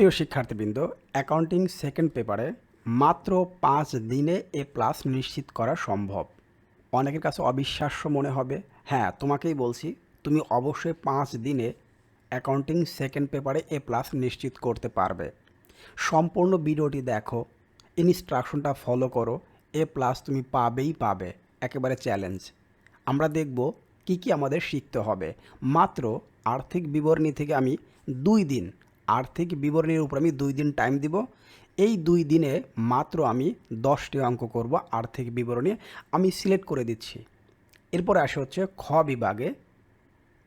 প্রিয় শিক্ষার্থীবৃন্দ accounting second পেপারে মাত্র পাঁচ দিনে এ প্লাস নিশ্চিত করা সম্ভব। অনেকের কাছে অবিশ্বাস্য মনে হবে হ্যাঁ তোমাকেই বলছি, তুমি অবশ্যই পাঁচ দিনে অ্যাকাউন্টিং সেকেন্ড পেপারে এ প্লাস নিশ্চিত করতে পারবে। সম্পূর্ণ ভিডিওটি দেখো ইনস্ট্রাকশনটা ফলো করো, এ প্লাস তুমি পাবেই পাবে, একেবারে চ্যালেঞ্জ আমরা দেখব কি কি আমাদের শিখতে হবে। মাত্র আর্থিক বিবরণী থেকে আমি দুই দিন আর্থিক বিবরণীর উপর আমি দুই দিন টাইম দিব। এই দুই দিনে মাত্র আমি দশটি অঙ্ক করব আর্থিক বিবরণী আমি সিলেক্ট করে দিচ্ছি। এরপরে আসে হচ্ছে খ বিভাগে।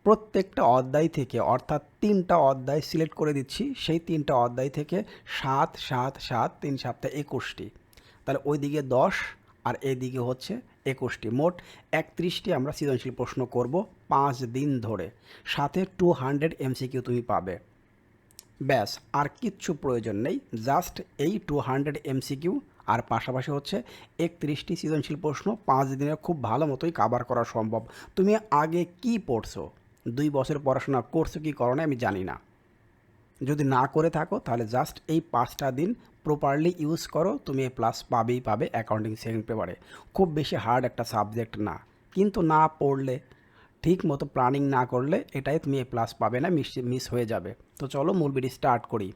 প্রত্যেকটা অধ্যায় থেকে, অর্থাৎ তিনটা অধ্যায় সিলেক্ট করে দিচ্ছি। সেই তিনটা অধ্যায় থেকে সাত সাত সাত, তিন সপ্তাহে একুশটি। তাহলে ওইদিকে দশ আর এদিকে হচ্ছে একুশটি। মোট একত্রিশটি আমরা সৃজনশীল প্রশ্ন করব পাঁচ দিন ধরে। সাথে টু হান্ড্রেড এমসিকিউ তুমি পাবে। ব্যাস, আর কিচ্ছু প্রয়োজন নেই, জাস্ট এই টু হান্ড্রেড এমসিকিউ আর পাশাপাশি হচ্ছে একত্রিশটি সৃজনশীল প্রশ্ন, পাঁচ দিনে খুব ভালো মতোই কাভার করা সম্ভব। তুমি আগে কি পড়ছো? দুই বছর পড়াশোনা করছ কি করো না আমি জানি না। যদি না করে থাকো, তাহলে জাস্ট এই পাঁচটা দিন প্রপারলি ইউজ করো, তুমি প্লাস পাবেই পাবে অ্যাকাউন্টিং সেকেন্ড পেপারে খুব বেশি হার্ড একটা সাবজেক্ট না। কিন্তু না পড়লে ঠিক মতো প্ল্যানিং না করলে এটাই তুমি এ প্লাস পাবে না মিস মিস হয়ে যাবে। তো চলো মূল ভিডিও স্টার্ট করি।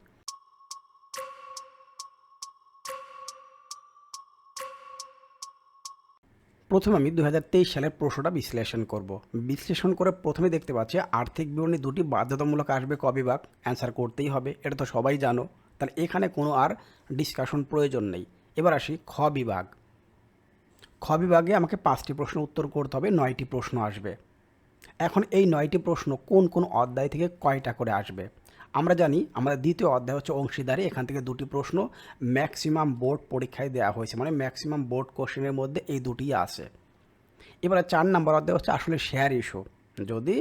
প্রথমে আমি দু হাজার তেইশ সালের প্রশ্নটা বিশ্লেষণ করব। বিশ্লেষণ করে প্রথমে দেখতে পাচ্ছি আর্থিক বিবরণী দুটি বাধ্যতামূলক আসবে ক বিভাগ অ্যান্সার করতেই হবে, এটা তো সবাই জানো। তাহলে এখানে কোনো আর ডিসকাশন প্রয়োজন নেই। এবার আসি খ বিভাগ। খ বিভাগে আমাকে পাঁচটি প্রশ্ন উত্তর করতে হবে, নয়টি প্রশ্ন আসবে। এখন এই নয়টি প্রশ্ন কোন কোন অধ্যায় থেকে কয়টা করে আসবে? আমরা জানি, আমাদের দ্বিতীয় অধ্যায় হচ্ছে অংশীদারি, এখান থেকে দুটি প্রশ্ন ম্যাক্সিমাম বোর্ড পরীক্ষায় দেওয়া হয়েছে মানে ম্যাক্সিমাম বোর্ড কোশ্চেনের মধ্যে এই দুটি আসে এবারে চার নম্বর অধ্যায় হচ্ছে আসলে শেয়ার ইস্যু যদি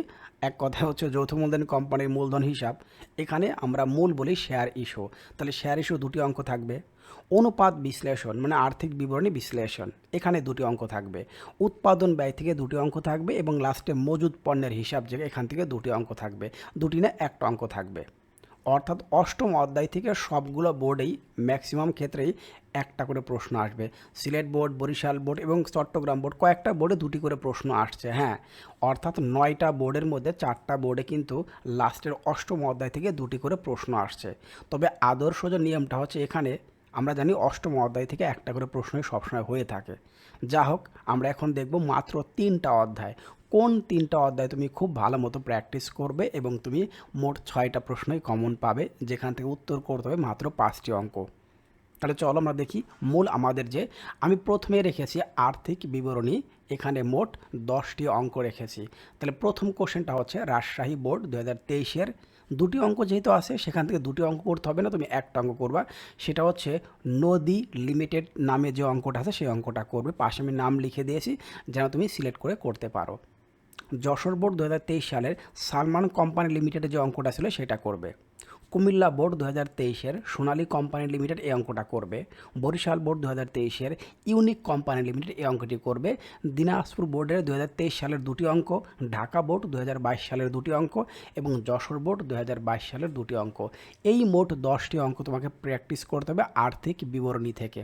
এক কথা হচ্ছে যৌথ মূলধন কোম্পানির মূলধন হিসাব, এখানে আমরা মূল বলি শেয়ার ইস্যু তাহলে শেয়ার ইস্যু দুটি অঙ্ক থাকবে। অনুপাত বিশ্লেষণ মানে আর্থিক বিবরণী বিশ্লেষণ, এখানে দুটি অঙ্ক থাকবে। উৎপাদন ব্যয় থেকে দুটি অঙ্ক থাকবে এবং লাস্টে মজুদ পণ্যের হিসাব যে এখান থেকে দুটি অঙ্ক থাকবে। দুটি না একটা অঙ্ক থাকবে। অর্থাৎ অষ্টম অধ্যায় থেকে সবগুলো বোর্ডেই ম্যাক্সিমাম ক্ষেত্রেই একটা করে প্রশ্ন আসবে। সিলেট বোর্ড বরিশাল বোর্ড এবং চট্টগ্রাম বোর্ড কয়েকটা বোর্ডে দুটি করে প্রশ্ন আসছে হ্যাঁ। অর্থাৎ নয়টা বোর্ডের মধ্যে চারটা বোর্ডে কিন্তু লাস্টের অষ্টম অধ্যায় থেকে দুটি করে প্রশ্ন আসছে। তবে আদর্শ যে নিয়মটা হচ্ছে এখানে আমরা জানি অষ্টম অধ্যায় থেকে একটা করে প্রশ্নই সবসময় হয়ে থাকে। যা হোক, আমরা এখন দেখব মাত্র তিনটা অধ্যায়। কোন তিনটা অধ্যায় তুমি খুব ভালো মতো প্র্যাকটিস করবে এবং তুমি মোট ছয়টা প্রশ্নই কমন পাবে, যেখান থেকে উত্তর করতে হবে মাত্র পাঁচটি অঙ্ক। তাহলে চলো আমরা দেখি মূল আমাদের যে আমি প্রথমে রেখেছি আর্থিক বিবরণী, এখানে মোট দশটি অঙ্ক রেখেছি। তাহলে প্রথম কোশ্চেনটা হচ্ছে রাজশাহী বোর্ড দু হাজার তেইশের দুটি অঙ্ক যেহেতু আছে, সেখান থেকে দুটি অঙ্ক করতে হবে না, তুমি একটা অঙ্ক করবা। সেটা হচ্ছে নদী লিমিটেড নামে যে অঙ্কটা আছে, সেই অঙ্কটা করবে। পাশে আমি নাম লিখে দিয়েছি, যেন তুমি সিলেক্ট করে করতে পারো। যশোর বোর্ড দু হাজার তেইশ সালের সালমান কোম্পানি লিমিটেডের যে অঙ্কটা ছিল, সেটা করবে। কুমিল্লা বোর্ড দু হাজার তেইশের সোনালী কোম্পানি লিমিটেড এই অঙ্কটা করবে। বরিশাল বোর্ড দু হাজার তেইশের ইউনিক কোম্পানি লিমিটেড এই অঙ্কটি করবে। দিনাজপুর বোর্ডের দু হাজার তেইশ সালের দুটি অঙ্ক, ঢাকা বোর্ড দু হাজার বাইশ সালের দুটি অঙ্ক এবং যশোর বোর্ড দু হাজার বাইশ সালের দুটি অঙ্ক। এই মোট দশটি অঙ্ক তোমাকে প্র্যাকটিস করতে হবে আর্থিক বিবরণী থেকে।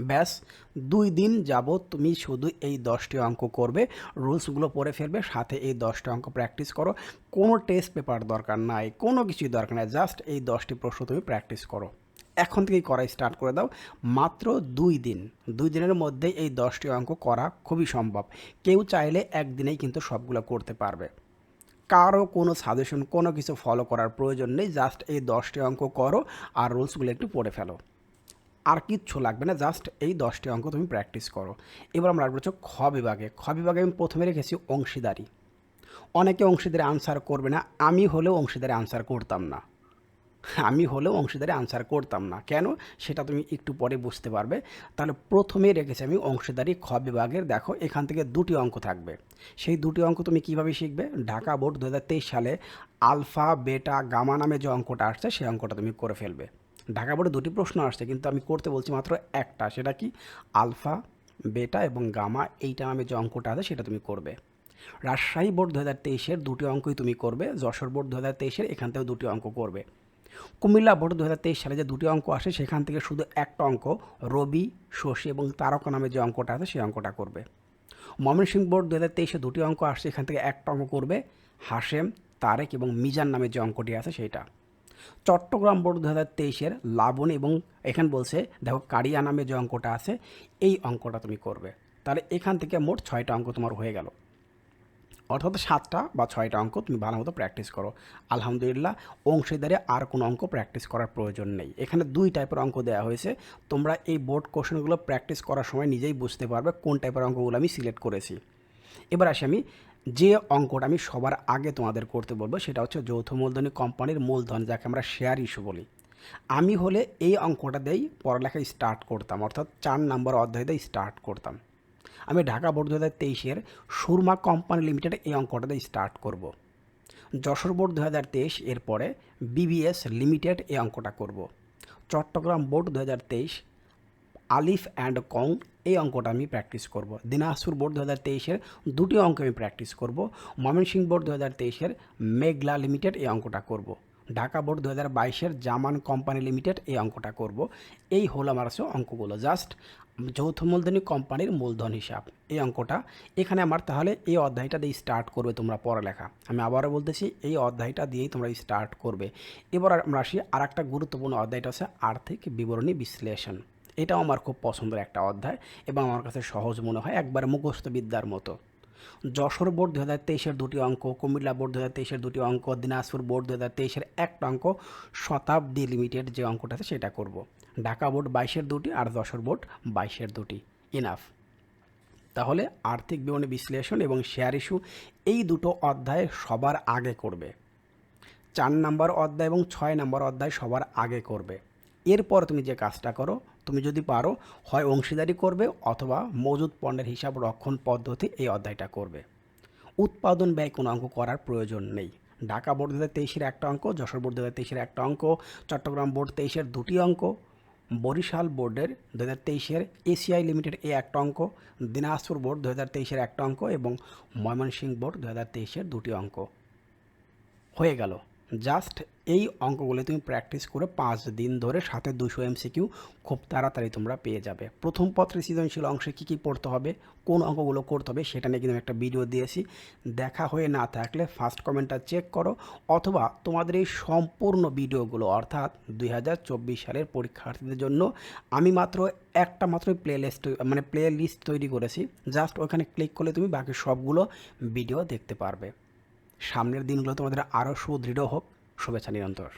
ব্যাস, দুই দিন যাবৎ তুমি শুধু এই দশটি অঙ্ক করবে, রুলসগুলো পড়ে ফেলবে, সাথে এই দশটি অঙ্ক প্র্যাকটিস করো। কোনো টেস্ট পেপার দরকার নাই, কোনো কিছুই দরকার নাই, জাস্ট এই দশটি প্রশ্ন তুমি প্র্যাকটিস করো। এখন থেকেই করা স্টার্ট করে দাও। মাত্র দুই দিন, দুই দিনের মধ্যে এই দশটি অঙ্ক করা খুবই সম্ভব। কেউ চাইলে একদিনেই কিন্তু সবগুলো করতে পারবে। কারও কোনো সাজেশন কোনো কিছু ফলো করার প্রয়োজন নেই, জাস্ট এই দশটি অঙ্ক করো আর রুলসগুলো একটু পড়ে ফেলো। আর কিচ্ছু লাগবে না জাস্ট এই দশটি অঙ্ক তুমি প্র্যাকটিস করো। এবার আমরা আসব হচ্ছে খ বিভাগে। খ বিভাগে আমি প্রথমে রেখেছি অংশীদারি। অনেকে অংশীদারে আনসার করবে না, আমি হলেও অংশীদারে আনসার করতাম না। আমি হলেও অংশীদারে আনসার করতাম না। কেন? সেটা তুমি একটু পরে বুঝতে পারবে। তাহলে প্রথমেই রেখেছি আমি অংশীদারি খ বিভাগের। দেখো, এখান থেকে দুটি অঙ্ক থাকবে। সেই দুটি অঙ্ক তুমি কীভাবে শিখবে? ঢাকা বোর্ড দু হাজার তেইশ সালে আলফা, বেটা, গামা নামে যে অঙ্কটা আসছে, সেই অঙ্কটা তুমি করে ফেলবে। ঢাকা বোর্ডে দুটি প্রশ্ন আসছে, কিন্তু আমি করতে বলছি মাত্র একটা, সেটা কি? আলফা, বেটা এবং গামা, এইটা নামে যে অঙ্কটা আছে সেটা তুমি করবে। রাজশাহী বোর্ড দু হাজার তেইশের দুটি অঙ্কই তুমি করবে, যশোর বোর্ড দু হাজার তেইশের এখান থেকেও দুটি অঙ্ক করবে। কুমিল্লা বোর্ড দু হাজার তেইশ সালে যে দুটি অঙ্ক আসে, সেখান থেকে শুধু একটা অঙ্ক, রবি, শশী এবং তারকা নামে যে অঙ্কটা আছে, সেই অঙ্কটা করবে। ময়মনসিংহ বোর্ড দু হাজার তেইশে দুটি অঙ্ক আসছে এখান থেকে একটা অঙ্ক করবে, হাশেম, তারেক এবং মিজান নামে যে অঙ্কটি আছে, সেইটা। চট্টগ্রাম বোর্ড দু হাজার তেইশের লাবণ এবং এখানে বলছে, দেখো কারিয়া নামে যে অঙ্কটা আছে, এই অঙ্কটা তুমি করবে। তাহলে এখান থেকে মোট ছয়টা অঙ্ক তোমার হয়ে গেল। অর্থাৎ সাতটা বা ছয়টা অঙ্ক তুমি ভালো মতো প্র্যাকটিস করো। আলহামদুলিল্লাহ, অংশীদারে আর কোনো অঙ্ক প্র্যাকটিস করার প্রয়োজন নেই। এখানে দুই টাইপের অঙ্ক দেওয়া হয়েছে। তোমরা এই বোর্ড কোশ্চেনগুলো প্র্যাকটিস করার সময় নিজেই বুঝতে পারবে কোন টাইপের অঙ্কগুলো আমি সিলেক্ট করেছি। এবার আসি আমি যে অঙ্কটা আমি সবার আগে তোমাদের করতে বলব, সেটা হচ্ছে যৌথ মূলধনী কোম্পানির মূলধন, যাকে আমরা শেয়ার ইস্যু বলি। আমি হলে এই অঙ্কটা দিয়েই পড়ালেখা স্টার্ট করতাম, অর্থাৎ চার নম্বর অধ্যায় দিয়ে স্টার্ট করতাম। আমি ঢাকা বোর্ড দু হাজার তেইশের সুরমা কোম্পানি লিমিটেড এই অঙ্কটা দিয়ে স্টার্ট করব। যশোর বোর্ড দু হাজার তেইশ এরপরে বিবিএস লিমিটেড এই অঙ্কটা করব। চট্টগ্রাম বোর্ড দু হাজার তেইশ আলিফ অ্যান্ড কং, এই অঙ্কটা আমি প্র্যাকটিস করব। দিনাজপুর বোর্ড দু হাজার তেইশের দুটি অঙ্ক আমি প্র্যাকটিস করব। ময়মনসিংহ বোর্ড দু হাজার তেইশের মেঘলা লিমিটেড এই অঙ্কটা করব। ঢাকা বোর্ড দু হাজার বাইশের জামান কোম্পানি লিমিটেড এই অঙ্কটা করব। এই হলো আমার অঙ্কগুলো। জাস্ট যৌথ মূলধনী কোম্পানির মূলধন হিসাব। এই অঙ্কটা এখানে আমার তাহলে এই অধ্যায়টা দিয়ে স্টার্ট করবে তোমরা পড়ালেখা। আমি আবারও বলতেছি, এই অধ্যায়টা দিয়েই তোমরা স্টার্ট করবে। এবার আমরা আসি আর একটা গুরুত্বপূর্ণ অধ্যায়টা হচ্ছে আর্থিক বিবরণী বিশ্লেষণ। এটাও আমার খুব পছন্দের একটা অধ্যায় এবং আমার কাছে সহজ মনে হয় একবার মুখস্থ বিদ্যার মতো। যশোর বোর্ড দু হাজার তেইশের দুটি অঙ্ক, কুমিল্লা বোর্ড দু হাজার তেইশের দুটি অঙ্ক, দিনাজপুর বোর্ড দু হাজার তেইশের একটা অঙ্ক, শতাব্দী লিমিটেড যে অঙ্কটা আছে সেটা করব। ঢাকা বোর্ড বাইশের দুটি আর যশোর বোর্ড বাইশের দুটি। ইনাফ। তাহলে আর্থিক বিবরণী বিশ্লেষণ এবং শেয়ার ইস্যু এই দুটো অধ্যায় সবার আগে করবে। চার নাম্বার অধ্যায় এবং ছয় নাম্বার অধ্যায় সবার আগে করবে। এরপর তুমি যে কাজটা করো তুমি যদি পারো, হয় অংশীদারি করবে অথবা মজুদ পণ্যের হিসাব রক্ষণ পদ্ধতি এই অধ্যায়টা করবে। উৎপাদন ব্যয় কোনো অঙ্ক করার প্রয়োজন নেই। ঢাকা বোর্ড দু হাজার তেইশের একটা অঙ্ক, যশোর বোর্ড দু তেইশের একটা অঙ্ক, চট্টগ্রাম বোর্ড তেইশের দুটি অঙ্ক, বরিশাল বোর্ডের দু হাজার তেইশের এসিআই লিমিটেড এই একটা অঙ্ক, দিনাজপুর বোর্ড দু হাজার তেইশের একটা অঙ্ক এবং ময়মনসিংহ বোর্ড দু হাজার তেইশের দুটি অঙ্ক। হয়ে গেল। জাস্ট এই অঙ্কগুলো তুমি প্র্যাকটিস করে পাঁচ দিন ধরে সাথে দুশো এমসিকিউ খুব তাড়াতাড়ি তোমরা পেয়ে যাবে। প্রথম পত্রে সৃজনশীল অংশে কী কী পড়তে হবে, কোন অঙ্কগুলো করতে হবে সেটা নিয়ে কিন্তু একটা ভিডিও দিয়েছি। দেখা হয়ে না থাকলে ফার্স্ট কমেন্টটা চেক করো অথবা তোমাদের এই সম্পূর্ণ ভিডিওগুলো অর্থাৎ দু হাজার চব্বিশ সালের পরীক্ষার্থীদের জন্য আমি মাত্র একটা মাত্র প্লে লিস্ট মানে প্লে লিস্ট তৈরি করেছি। জাস্ট ওখানে ক্লিক করলে তুমি বাকি সবগুলো ভিডিও দেখতে পারবে। সামনের দিনগুলো তোমাদের আরও সুদৃঢ় হোক। শুভেচ্ছা নিরন্তর।